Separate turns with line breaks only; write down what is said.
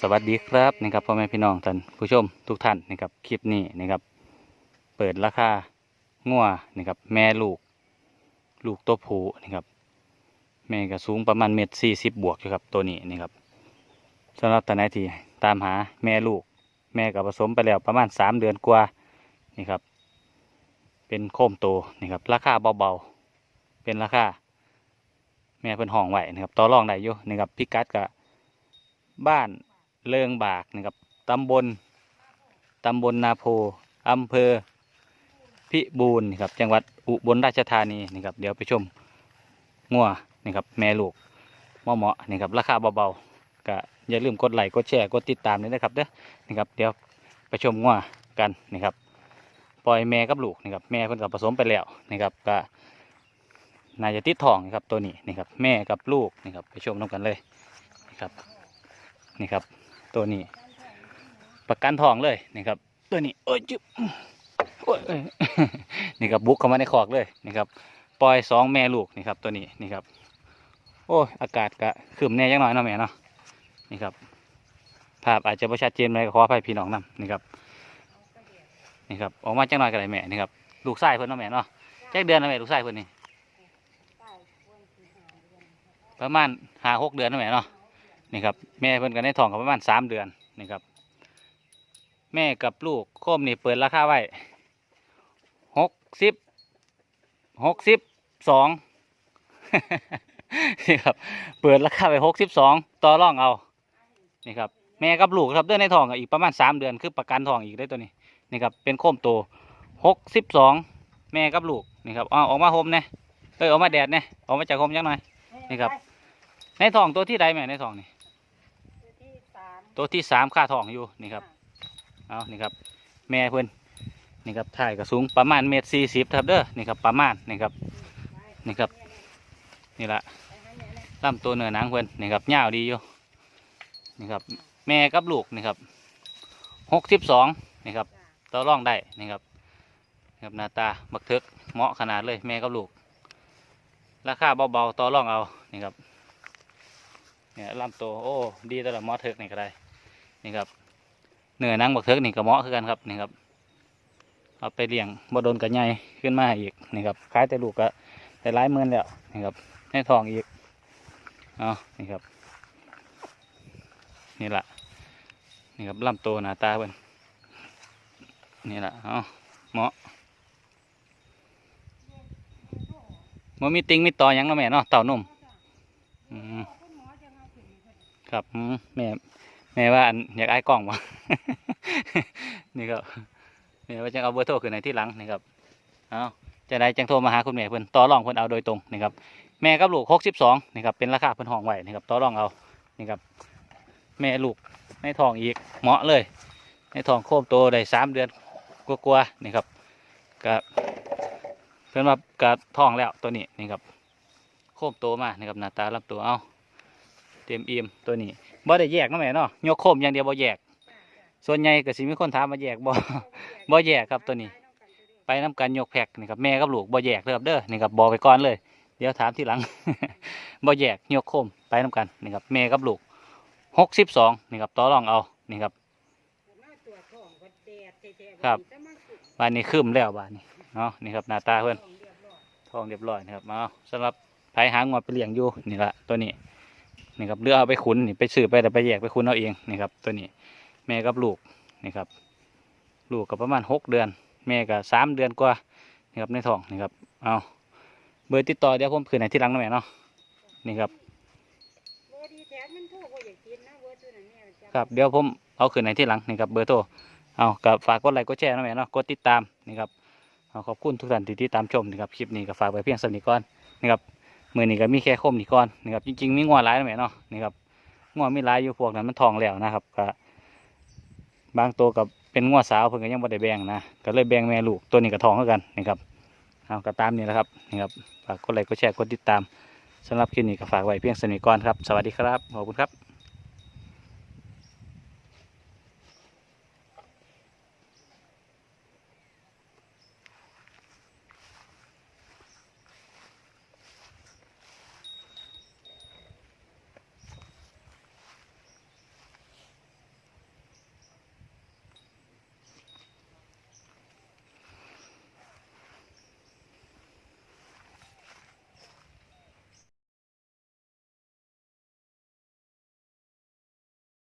สวัสดีครับนะครับพ่อแม่พี่น้องท่านผู้ชมทุกท่านนะครับคลิปนี้นะครับ เปิดราคางัวนะครับ แม่ลูก ลูกตัวผู้นะครับ แม่ก็สูงประมาณเมตรสี่สิบบวกอยู่ครับตัวนี้นะครับสำหรับท่านไหนที่ตามหาแม่ลูก แม่ก็ผสมไปแล้วประมาณสามเดือนกว่านี่ครับ เป็นโคมโตนี่ครับราคาเบาๆเป็นราคาแม่เพิ่นห้องไหวนะครับต่อรองได้อยู่นะครับพิกัดกับบ้าน เลิงบากนะครับตำบลตำบลนาโพอำเภอพิบูลนะครับจังหวัดอุบลราชธานีนะครับเดี๋ยวไปชมงัวนะครับแม่ลูกเหมาะๆนะครับราคาเบาๆก็อย่าลืมกดไลค์กดแชร์กดติดตามด้วยนะครับเด้อนะครับเดี๋ยวไปชมงัวกันนะครับปล่อยแม่กับลูกนะครับแม่เพิ่นกับผสมไปแล้วนะครับก็น่าจะติดทองนะครับตัวนี้นี่ครับแม่กับลูกนี่ครับไปชมน้ำกันเลยนี่ครับนี่ครับ ตัวนี้ ประกันทองเลยนี่ครับ ตัวนี้โอ้ยจุ๊บโอ้ยนี่ครับบุกเข้ามาในคอกเลยนี่ครับปล่อยสองแม่ลูกนี่ครับ ตัวนี้นี่ครับ โอ้ยอากาศก็คืมแน่ยังหน่อยเนาะแม่เนาะนี่ครับ ภาพอาจจะประชัดเจนเลยขออภัยพี่น้องนำนี่ครับนี่ครับออกมาจังหน่อยกันเลยแม่นี่ครับลูกไส้เพิ่นเนาะแม่เนาะแจ้งเดือนนะแม่ลูกไส้เพิ่นนี่ประมาณห้าหกเดือนนั่นแหละเนาะ นี่ครับแม่เพิ่นกันในท้องกับประมาณสามเดือนนี่ครับ แม่กับลูกโคมนี่เปิดราคาไว้หกสิบหกสิบสองนี่ครับเปิดราคาไว้หกสิบสองต่อรองเอานี่ครับแม่กับลูกครับเดือนในท้องอีกประมาณสามเดือนคือประกันท้องอีกได้ตัวนี้นี่ครับเป็นโคมโตหกสิบสองแม่กับลูกนี่ครับเอาออกมาโฮมเนี่ยเอ้ยออกมาแดดเนี่ยออกมาจากโฮมจังหน่อยนี่ครับในทองตัวที่ใดแม่ในทองนี่ ตัวที่สามค่าทองอยู่นี่ครับเอานี่ครับ แม่เพิ่นนี่ครับถ่ายกระสูงประมาณเมตรสี่สิบครับเด้อนี่ครับประมาณนี่ครับนี่ครับนี่ละลำตัวเนื้อหนังเพิ่นนี่ครับยาวดีอยู่นี่ครับ แม่กับลูกนี่ครับหกสิบสองนี่ครับต่อร่องได้นี่ครับนี่ครับหน้าตาบักเทิกเหมาะขนาดเลยแม่กับลูก ราคาเบาๆต่อร่องเอานี่ครับเนี่ยลำตัวโอ้ดีตลอดมอเทิกนี่ก็ได้ นี่ครับเนื้อนังบักเทิกนี่ก็เมาะคือกันครับนี่ครับเอาไปเลี้ยงบ่โดนกระไงขึ้นมาอีกนี่ครับขายแต่ลูกก็แต่ร้ายเมือนแล้วนี่ครับให้ทองอีกเอานี่ครับ นี่แหละนี่ครับลำตัวหน้าตาเพิ่นนี่แหละเอาเหมาะมันมีติงมีต่อยังเนาะแม่เนาะเต่านมอืมครับแม่ แม่ว่าอยากไอ้กล้องวะนี่ครับแม่ว่าจะเอาเบอร์โทรขึ้นในที่หลังนี่ครับเอาจะได้จังโทรมาหาคุณแม่เพิ่นต่อรองเพิ่นเอาโดยตรงนี่ครับแม่กับลูกหกสิบสองนี่ครับเป็นราคาเพิ่นห้องไว้นี่ครับต่อรองเอานี่ครับ แม่ลูกในทองอีกเหมาะเลย ในทองโคมโตได้สามเดือนกว่าๆนี่ครับก็เพิ่นว่ากะทองแล้วตัวนี้นี่ครับโคมโตมานี่ครับหน้าตาลำตัวเอาเต็มอิ่มตัวนี้ บ่ได้แยกเนาะแม่เนาะยกโคมอย่างเดียวบ่แยก ส่วนใหญ่ก็สิมีคนถามมาแยกบ่บ่แยกครับตัวนี้ ไปน้กันยกแพ็กนี่ครับแม่กับลูกบ่แยกเด้อครับเด้อนี่ครับบอกไปก่อนเลย เดี๋ยวถามทีหลังบ่แยกยกโคมไปน้กันนี่ครับแม่กับลูกหกสิบสองนี่ครับต่อรองเอานี่ครับครับบ้านนี้คืมแล้วบ้านนี้เนาะนี่ครับหน้าตาเพื่อนทองเรียบร้อยนะครับเอาสำหรับไผหางวดไปเลี้ยงอยู่นี่ละตัวนี้ นี่ครับเรือเอาไปขุนนี่ไปซื้อไปแต่ไปแยกไปขุนเอาเองนี่ครับตัวนี้แม่กับลูกนี่ครับลูกกับประมาณหกเดือน แม่กับสามเดือนกว่านี่ครับในท้องนี่ครับเอาเบอร์ติดต่อเดี๋ยวผมคืนในที่หลังนะแม่เนาะนี่ครับครับเดี๋ยวผมเอาคืนในที่หลังนี่ครับเบอร์โทรเอากับฝากกดไลค์กดแชร์นะแม่เนาะกดติดตามนี่ครับขอบคุณทุกท่านที่ติดตามชมนี่ครับคลิปนี้ก็ฝากไว้เพียงสำนีก่อนนี่ครับ มือนี้ก็มีแค่คมนี่ก่อนนะครับจริงๆมีงวดหลายนะแม่เนาะนี่ครับงวดมีหลายอยู่พวกนั้นมันทองแล้วนะครับก็บางตัวกับเป็นงวดสาวเพิ่นก็ยังบ่ได้แบ่งนะก็เลยแบ่งแม่ลูกตัวนี้ก็ทองเท่ากันนี่ครับเอาก็ตามนี้แหละครับนี่ครับฝากกดไลค์กดแชร์กดติดตามสำหรับคลิปนี้ก็ฝากไว้เพียงสนิทก่อนครับ สวัสดีครับ ขอบคุณครับ